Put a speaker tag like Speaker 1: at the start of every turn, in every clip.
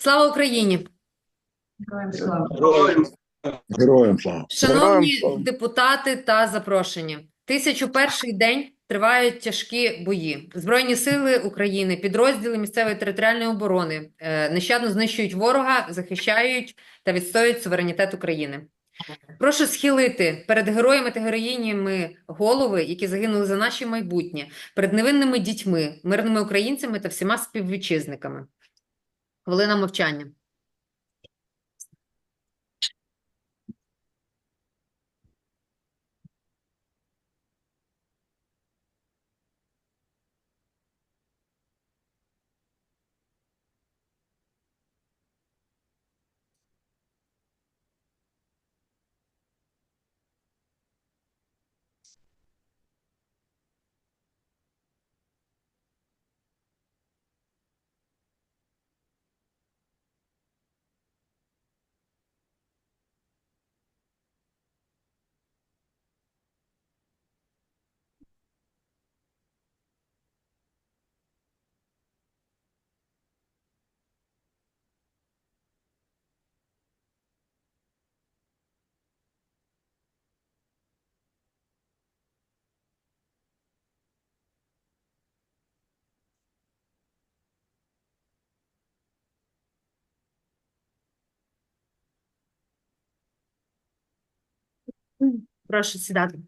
Speaker 1: Слава Україні!
Speaker 2: Героям
Speaker 3: Героям слава.
Speaker 1: Шановні
Speaker 3: Героям
Speaker 1: депутати та запрошені, тисячу перший день тривають тяжкі бої. Збройні сили України, підрозділи місцевої територіальної оборони е, нещадно знищують ворога, захищають та відстоюють суверенітет України. Прошу схилити перед героями та героїнями голови, які загинули за наше майбутнє, перед невинними дітьми, мирними українцями та всіма співвітчизниками. Хвилина мовчання. Прошу сідати.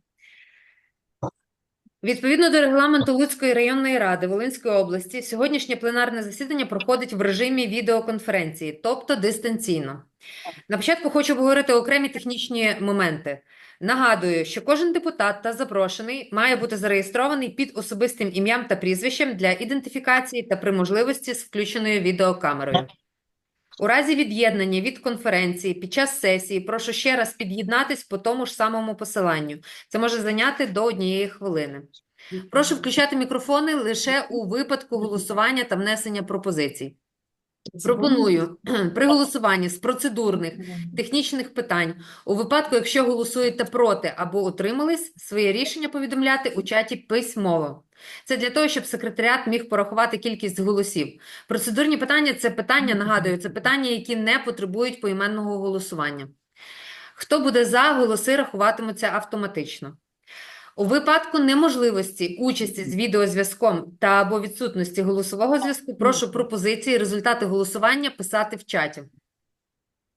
Speaker 1: Відповідно до регламенту Луцької районної ради Волинської області, сьогоднішнє пленарне засідання проходить в режимі відеоконференції, тобто дистанційно. На початку хочу обговорити окремі технічні моменти. Нагадую, що кожен депутат та запрошений має бути зареєстрований під особистим ім'ям та прізвищем для ідентифікації та при можливості з включеною відеокамерою. У разі від'єднання від конференції під час сесії прошу ще раз під'єднатись по тому ж самому посиланню. Це може зайняти до однієї хвилини. Прошу включати мікрофони лише у випадку голосування та внесення пропозицій. Пропоную при голосуванні з процедурних технічних питань у випадку, якщо голосуєте проти або утримались, своє рішення повідомляти у чаті письмово. Це для того, щоб секретаріат міг порахувати кількість голосів. Процедурні питання це питання, нагадую, це питання, які не потребують поіменного голосування. Хто буде за, голоси рахуватимуться автоматично. У випадку неможливості участі з відеозв'язком та або відсутності голосового зв'язку, прошу пропозиції, результати голосування писати в чаті.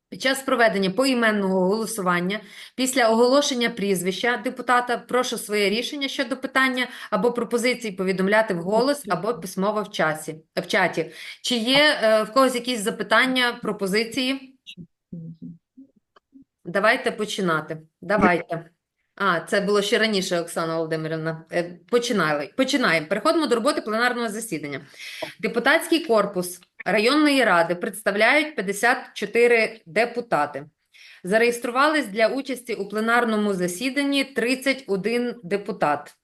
Speaker 1: Під час проведення поіменного голосування після оголошення прізвища депутата прошу своє рішення щодо питання або пропозицій повідомляти вголос або письмово в, часі, в чаті. Чи є е, в когось якісь запитання, пропозиції? Давайте починати. Давайте. А, це було ще раніше, Оксана Володимирівна. Е, Починали. Починаємо. Переходимо до роботи пленарного засідання. Депутатський корпус районної ради представляють 54 депутати. Зареєструвались для участі у пленарному засіданні 31 депутат.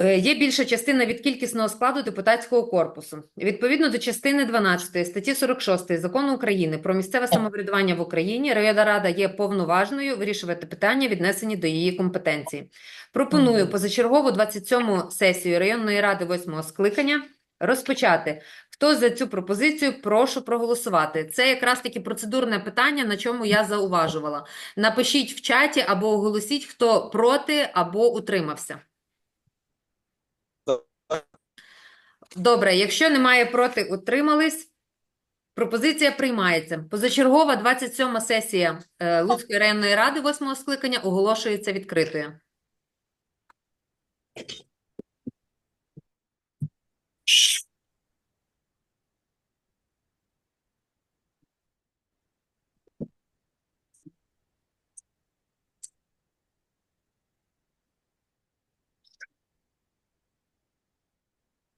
Speaker 1: Е, Є більша частина від кількісного складу депутатського корпусу. Відповідно до частини 12 статті 46 Закону України про місцеве самоврядування в Україні, районна рада є повноважною вирішувати питання, віднесені до її компетенції. Пропоную позачергову 27-му сесію районної ради 8-го скликання розпочати. Хто за цю пропозицію, прошу проголосувати. Це якраз таки процедурне питання, на чому я зауважувала. Напишіть в чаті або оголосіть, хто проти або утримався. Добре, якщо немає проти, утримались. Пропозиція приймається. Позачергова 27 сесія е, Луцької районної ради 8 скликання оголошується відкритою.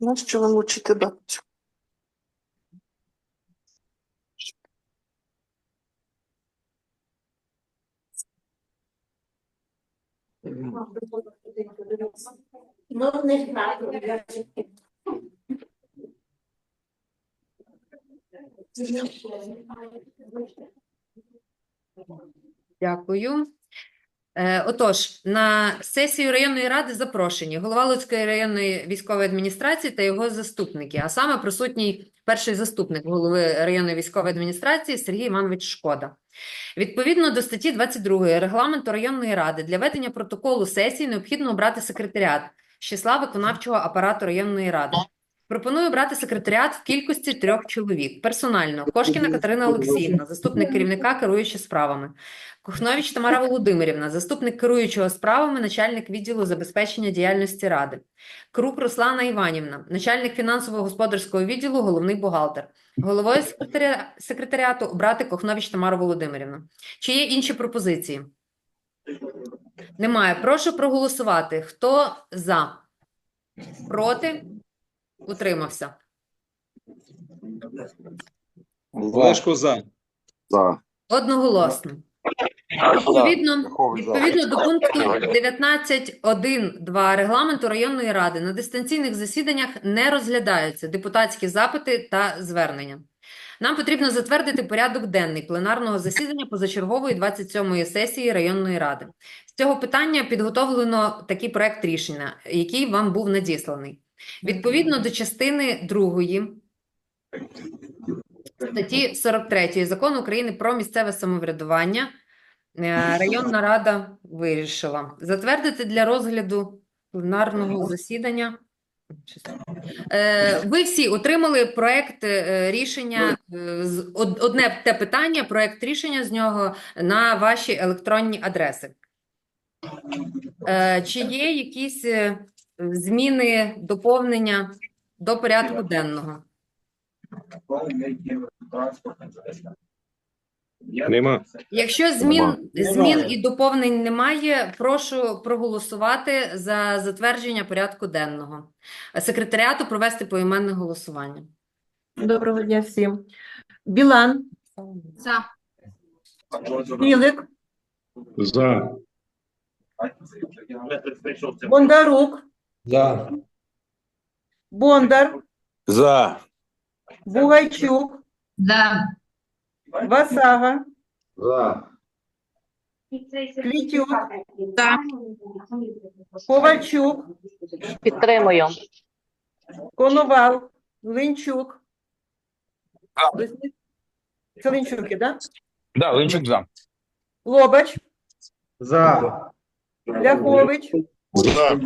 Speaker 2: Нащо ви мучите бабцю?
Speaker 3: Ну, не знаю.
Speaker 1: Дякую. Е, Отож, на сесію районної ради запрошені голова Луцької районної військової адміністрації та його заступники, а саме присутній перший заступник голови районної військової адміністрації Сергій Іванович Шкода. Відповідно до статті 22 регламенту районної ради для ведення протоколу сесії необхідно обрати секретаріат з числа виконавчого апарату районної ради. Пропоную брати секретаріат в кількості трьох чоловік. Персонально Кошкіна Катерина Олексіївна, заступник керівника, керуючи справами. Кухнович Тамара Володимирівна, заступник керуючого справами, начальник відділу забезпечення діяльності ради. Крук Руслана Іванівна, начальник фінансово-господарського відділу, головний бухгалтер. Головою секретаріату обрати Кохнович Тамару Володимирівну. Чи є інші пропозиції? Немає. Прошу проголосувати. Хто за? Проти? Утримався.
Speaker 4: Олешко за.
Speaker 2: За.
Speaker 1: Одноголосно. Відповідно, відповідно до пункту 19.1.2 регламенту районної ради на дистанційних засіданнях не розглядаються депутатські запити та звернення. Нам потрібно затвердити порядок денний пленарного засідання позачергової 27-ї сесії районної ради. З цього питання підготовлено такий проект рішення, який вам був надісланий. Відповідно до частини 2 статті 43 Закону України про місцеве самоврядування е, районна рада вирішила затвердити для розгляду пленарного засідання. Е, Ви всі отримали проект е, рішення одне те питання, проект рішення з нього на ваші електронні адреси. Чи є якісь зміни, доповнення до порядку денного?
Speaker 4: Нема.
Speaker 1: Якщо змін, змін і доповнень немає, прошу проголосувати за затвердження порядку денного. Секретаріату провести поіменне голосування.
Speaker 3: Доброго дня всім. Білан,
Speaker 1: За.
Speaker 3: Білик,
Speaker 4: За.
Speaker 3: Бондарук,
Speaker 4: За.
Speaker 3: Бондар,
Speaker 2: За.
Speaker 3: Бугайчук,
Speaker 5: За.
Speaker 3: Васага,
Speaker 4: За.
Speaker 3: Клітюк, Ковальчук,
Speaker 5: Підтримую.
Speaker 3: Коновал, Линчук. Це Линчуки, да?
Speaker 6: Да, Линчук за.
Speaker 3: Лобач,
Speaker 4: За.
Speaker 3: Ляхович,
Speaker 4: За.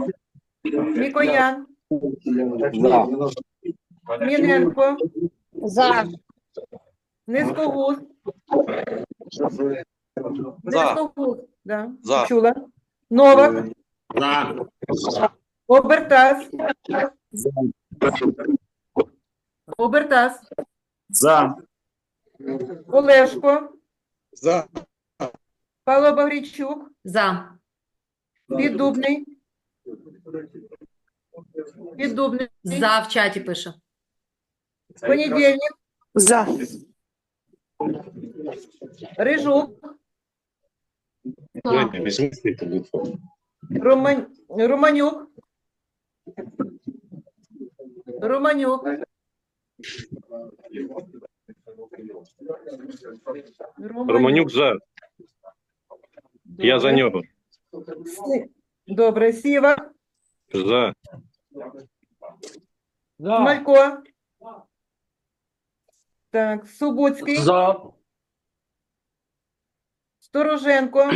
Speaker 3: Мікоян, Міненко,
Speaker 5: За.
Speaker 3: Низкогуз, Низкогуз, да,
Speaker 2: За.
Speaker 3: чула. Новак, Обертас, Обертас,
Speaker 4: За.
Speaker 3: Олешко,
Speaker 4: За.
Speaker 3: Павло Багрійчук,
Speaker 1: За.
Speaker 3: Піддубний, Піддубний,
Speaker 1: За в чаті пише.
Speaker 3: Понедільник,
Speaker 2: За.
Speaker 3: Рижук,
Speaker 4: Візьми свій телефон.
Speaker 3: Роман... Романюк, Романюк,
Speaker 4: Романюк за. Я за нього.
Speaker 3: Сі- Добре, Сіва,
Speaker 4: За.
Speaker 3: Малько. Так, Субуцький,
Speaker 6: За.
Speaker 3: Стороженко,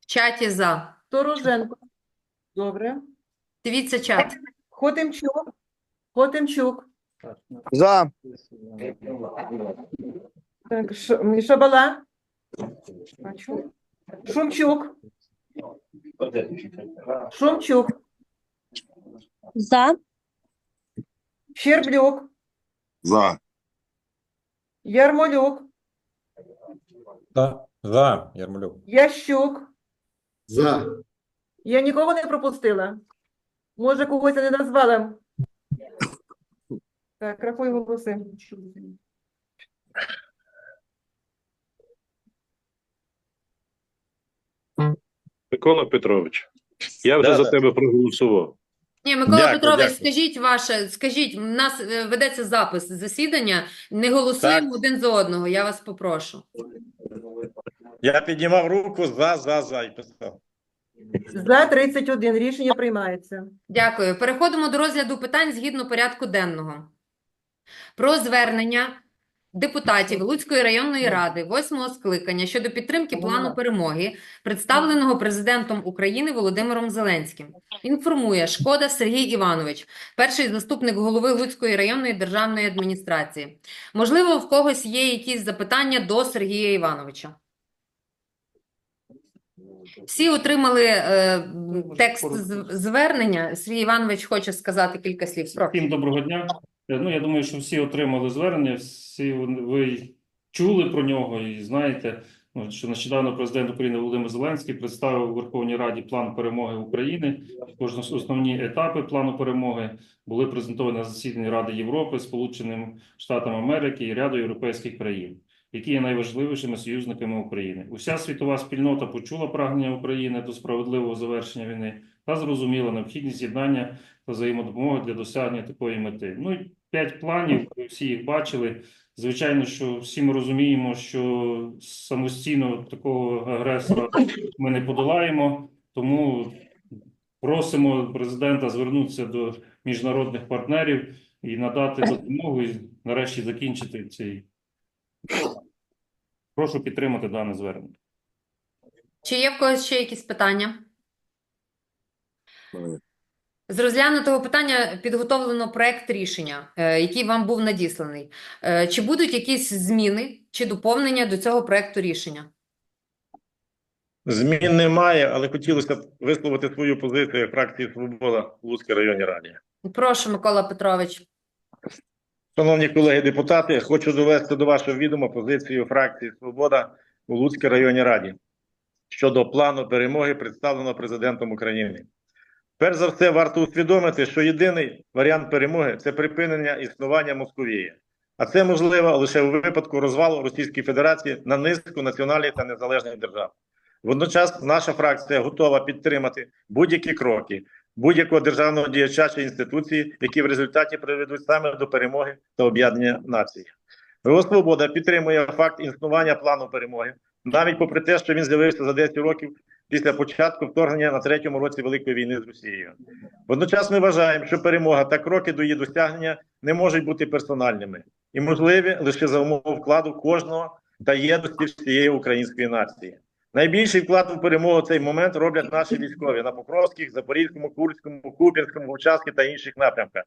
Speaker 1: В чаті за.
Speaker 3: Стороженко. Добре.
Speaker 1: Дивіться чат.
Speaker 3: Хотимчук, Хотимчук.
Speaker 2: За.
Speaker 3: Так, Ш- Шабала. Шумчук. Шумчук.
Speaker 5: За.
Speaker 3: Щерблюк.
Speaker 2: За.
Speaker 3: Ярмолюк.
Speaker 6: За. За. Ярмолюк.
Speaker 3: Ящук.
Speaker 2: За.
Speaker 3: Я нікого не пропустила. Може, когось я не назвала. Так, рахуй голоси.
Speaker 4: Микола Петрович, я вже
Speaker 2: Да,
Speaker 4: за
Speaker 2: да.
Speaker 4: тебе проголосував.
Speaker 1: Ні, Микола
Speaker 2: Дякую,
Speaker 1: Петрович,
Speaker 2: дякую.
Speaker 1: скажіть ваше, скажіть, у нас е, ведеться запис засідання, не голосуємо
Speaker 2: Так.
Speaker 1: один за одного, я вас попрошу.
Speaker 2: Я піднімав руку за, за, за і писав.
Speaker 3: За 31 рішення приймається.
Speaker 1: Дякую. Переходимо до розгляду питань згідно порядку денного. Про звернення депутатів Луцької районної ради восьмого скликання щодо підтримки плану перемоги, представленого президентом України Володимиром Зеленським. Інформує Шкода Сергій Іванович, перший заступник голови Луцької районної державної адміністрації. Можливо, в когось є якісь запитання до Сергія Івановича. Всі отримали е, текст звернення. Сергій Іванович хоче сказати кілька слів.
Speaker 7: Всім доброго дня. Е, Ну, я думаю, що всі отримали звернення, всі ви чули про нього і знаєте, ну, що нещодавно президент України Володимир Зеленський представив у Верховній Раді план перемоги України. Ос- основні етапи плану перемоги були презентовані на засіданні Ради Європи, Сполученим Штатам Америки і ряду європейських країн, які є найважливішими союзниками України. Уся світова спільнота почула прагнення України до справедливого завершення війни та зрозуміла необхідність єднання та взаємодопомоги для досягнення такої мети. Ну і п'ять планів, ви всі їх бачили. Звичайно, що всі ми розуміємо, що самостійно такого агресора ми не подолаємо, тому просимо президента звернутися до міжнародних партнерів і надати допомогу, і нарешті закінчити цей. Прошу підтримати дане звернення.
Speaker 1: Чи є в когось ще якісь питання? З розглянутого питання підготовлено проект рішення, е, який вам був надісланий. Е, Чи будуть якісь зміни чи доповнення до цього проекту рішення?
Speaker 2: Змін немає, але хотілося б висловити свою позицію фракції Свобода в Луцькій районній раді.
Speaker 1: Прошу, Микола Петрович.
Speaker 2: Шановні колеги депутати, хочу довести до вашого відома позицію фракції Свобода у Луцькій районній раді щодо плану перемоги, представленого президентом України. Перш за все, варто усвідомити, що єдиний варіант перемоги це припинення існування Московії. А це можливо лише у випадку розвалу Російської Федерації на низку національних та незалежних держав. Водночас наша фракція готова підтримати будь-які кроки будь-якого державного діяча чи інституції, які в результаті приведуть саме до перемоги та об'єднання нації. ВО Свобода підтримує факт існування плану перемоги, навіть попри те, що він з'явився за 10 років після початку вторгнення на третьому році Великої війни з Росією. Водночас ми вважаємо, що перемога та кроки до її досягнення не можуть бути персональними і можливі лише за умов вкладу кожного та єдності всієї української нації. Найбільший вклад у перемогу в цей момент роблять наші військові на Покровських, Запорізькому, Курському, Куп'янському, участки та інших напрямках.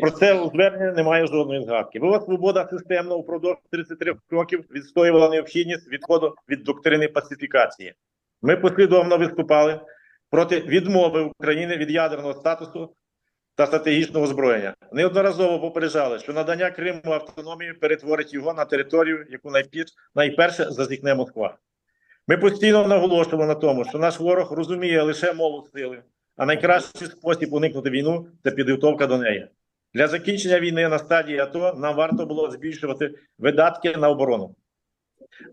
Speaker 2: Про це у зверненні немає жодної згадки. ВО Свобода системно упродовж 33 років відстоювала необхідність відходу від доктрини пацифікації. Ми послідовно виступали проти відмови України від ядерного статусу та стратегічного озброєння. Неодноразово попереджали, що надання Криму автономії перетворить його на територію, яку найпір- найперше зазікне Москва. Ми постійно наголошували на тому, що наш ворог розуміє лише мову сили, а найкращий спосіб уникнути війну це підготовка до неї. Для закінчення війни на стадії АТО нам варто було збільшувати видатки на оборону,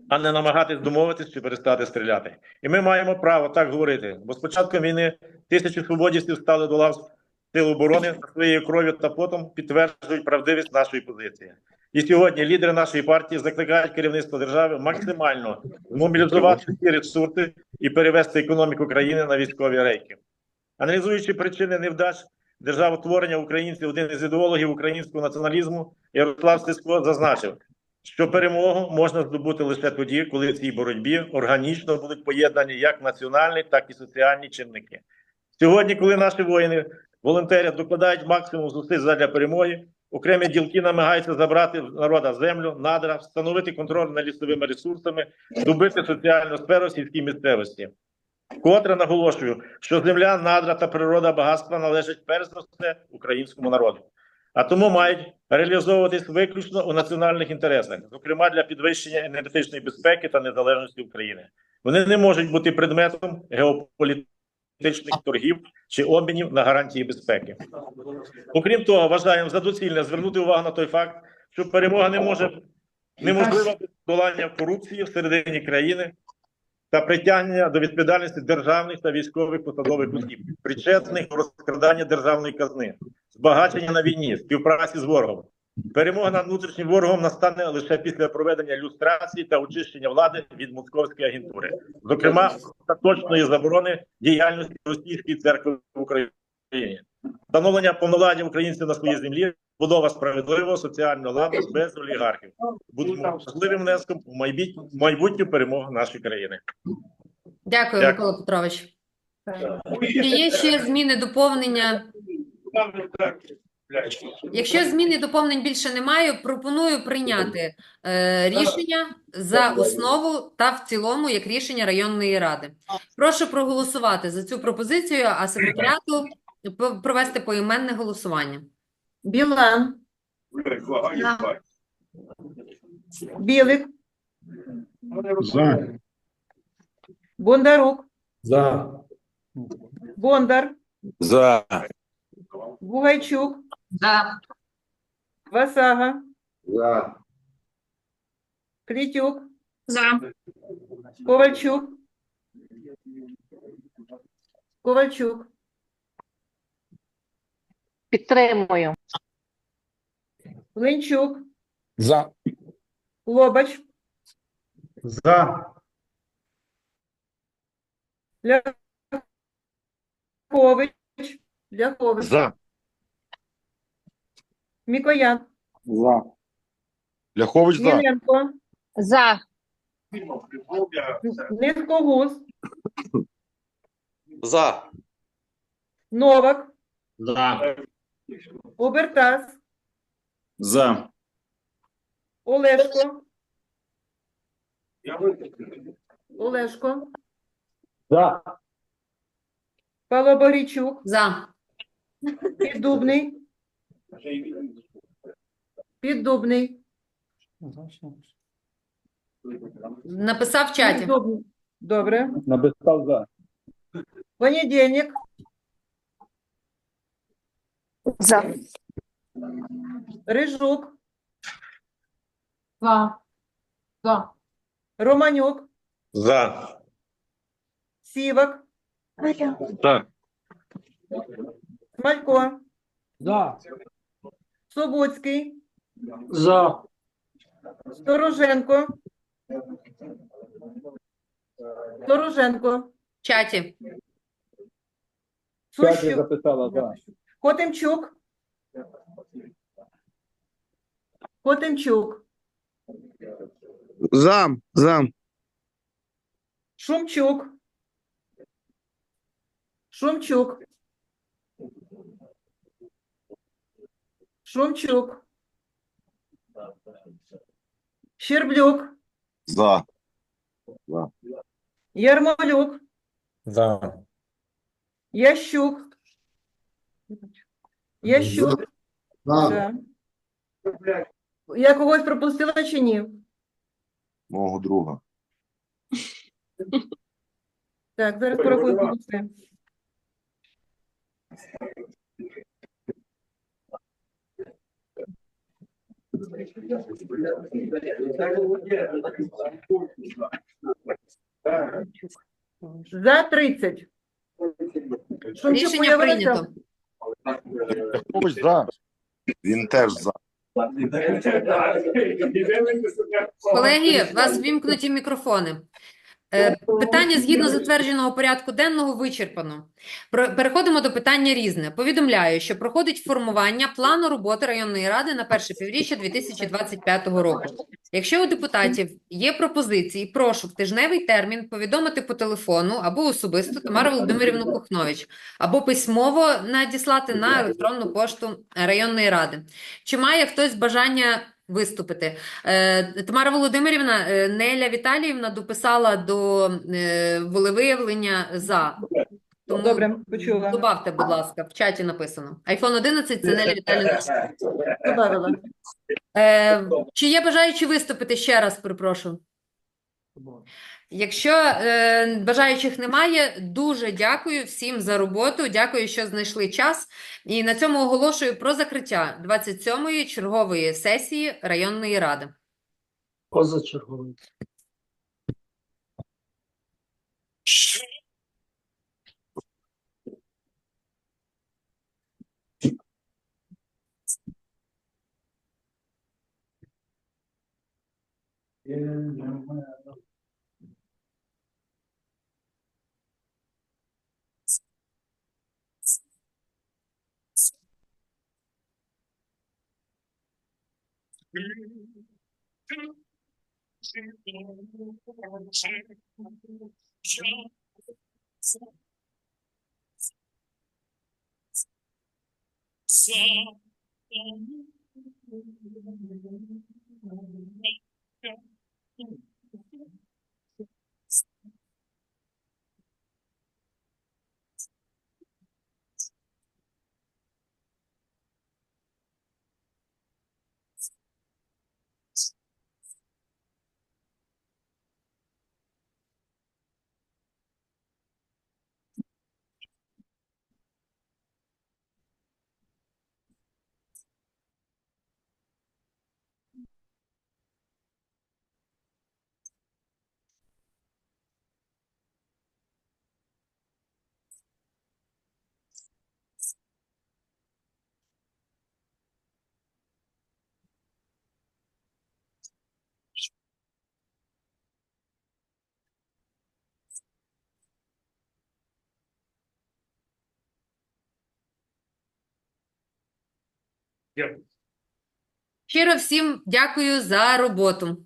Speaker 2: а не намагатись домовитись чи перестати стріляти. І ми маємо право так говорити, бо з початком війни тисячі свободівців стали до лав сил оборони та своєю кров'ю та потом підтверджують правдивість нашої позиції. І сьогодні лідери нашої партії закликають керівництво держави максимально змобілізувати всі ресурси і перевести економіку країни на військові рейки. Аналізуючи причини невдач державотворення українців, один із ідеологів українського націоналізму Ярослав Сиско зазначив, що перемогу можна здобути лише тоді, коли в цій боротьбі органічно будуть поєднані як національні, так і соціальні чинники. Сьогодні, коли наші воїни, волонтери докладають максимум зусиль задля перемоги, окремі ділки намагаються забрати в народа землю, надра, встановити контроль над лісовими ресурсами, добити соціальну сферу сільській місцевості. Вкотре наголошую, що земля, надра та природа багатства належать перш за все українському народу, а тому мають реалізовуватись виключно у національних інтересах, зокрема для підвищення енергетичної безпеки та незалежності України. Вони не можуть бути предметом геополітичних торгів чи обмінів на гарантії безпеки. Окрім того, вважаємо за доцільне звернути увагу на той факт, що перемога не може неможлива без долання корупції всередині країни та притягнення до відповідальності державних та військових посадових осіб, причетних до розкрадання державної казни, збагачення на війні, співпраці з ворогом. Перемога над внутрішнім ворогом настане лише після проведення люстрації та очищення влади від московської агентури, зокрема остаточної заборони діяльності російської церкви в Україні, встановлення повновладдя українців на своїй землі, будова справедливого соціального ладу без олігархів, будуть важливим внеском у майбут- майбутню перемогу нашої країни.
Speaker 1: Дякую,
Speaker 2: Дякую.
Speaker 1: Микола Петрович. Є ще зміни, доповнення? Якщо змін і доповнень більше немає, пропоную прийняти е, рішення за основу та в цілому як рішення районної ради. Прошу проголосувати за цю пропозицію, а секретаріату провести поіменне голосування.
Speaker 3: Білан, Білик,
Speaker 6: За.
Speaker 3: Бондарук,
Speaker 6: За.
Speaker 3: Бондар,
Speaker 4: За.
Speaker 3: Бугайчук,
Speaker 1: За.
Speaker 3: Васага,
Speaker 6: За.
Speaker 3: Клітюк,
Speaker 1: За.
Speaker 3: Ковальчук, Ковальчук,
Speaker 8: Підтримую.
Speaker 3: Ленчук,
Speaker 6: За.
Speaker 3: Лобач,
Speaker 6: За.
Speaker 3: Ляхович, Ляхович,
Speaker 4: За.
Speaker 3: Мікоян,
Speaker 6: За.
Speaker 4: Ляхович
Speaker 3: Міненко,
Speaker 8: За.
Speaker 3: Низкогуз,
Speaker 4: За.
Speaker 3: Новак,
Speaker 4: За.
Speaker 3: Обертас,
Speaker 4: За.
Speaker 3: Олешко, Олешко,
Speaker 6: За.
Speaker 3: Павло Борічук,
Speaker 1: За.
Speaker 3: Піддубний, Піддубний,
Speaker 1: Написав в чаті.
Speaker 3: Піддубний. Добре.
Speaker 6: Написав за.
Speaker 3: Понедільник,
Speaker 8: За.
Speaker 3: Рижук,
Speaker 1: За. За.
Speaker 3: Романюк,
Speaker 2: За.
Speaker 3: Сівак,
Speaker 4: За.
Speaker 3: Смалько,
Speaker 6: За.
Speaker 3: Собуцький,
Speaker 6: За.
Speaker 3: Стороженко, Стороженко,
Speaker 1: В чаті.
Speaker 6: П'ятий
Speaker 3: Сущук,
Speaker 6: записала за.
Speaker 3: Хотимчук, Хотимчук,
Speaker 9: Зам, зам.
Speaker 3: Шумчук, Шумчук, Шумчук, Щерблюк,
Speaker 4: За.
Speaker 3: Ярмолюк,
Speaker 6: За.
Speaker 3: Ящук, Ящук,
Speaker 9: За.
Speaker 3: Да. Я когось пропустила чи ні?
Speaker 4: Мого друга.
Speaker 3: Так, зараз порахую голоси. За 30. Шумчук
Speaker 1: Рішення прийнято.
Speaker 4: За. Він теж за.
Speaker 1: Колеги, у вас вімкнуті мікрофони. Е, Питання згідно затвердженого порядку денного вичерпано. Переходимо до питання різне. Повідомляю, що проходить формування плану роботи районної ради на перше півріччя 2025 року. Якщо у депутатів є пропозиції, прошу в тижневий термін повідомити по телефону або особисто Тамару Володимирівну Кухнович, або письмово надіслати на електронну пошту районної ради. Чи має хтось бажання виступити? Е, Тамара Володимирівна, е, Неля Віталіївна дописала до е, волевиявлення за. Тому
Speaker 3: Добре, почула.
Speaker 1: добавте, будь ласка, в чаті написано. iPhone 11 – це Неля Віталіївна.
Speaker 3: Добавила.
Speaker 1: Е, чи є бажаючі виступити ще раз, перепрошую? Якщо е, бажаючих немає, дуже дякую всім за роботу. Дякую, що знайшли час. І на цьому оголошую про закриття 27-ї чергової сесії районної ради. Thank mm -hmm. you.
Speaker 6: Позачерговий.
Speaker 1: Щиро всім дякую за роботу.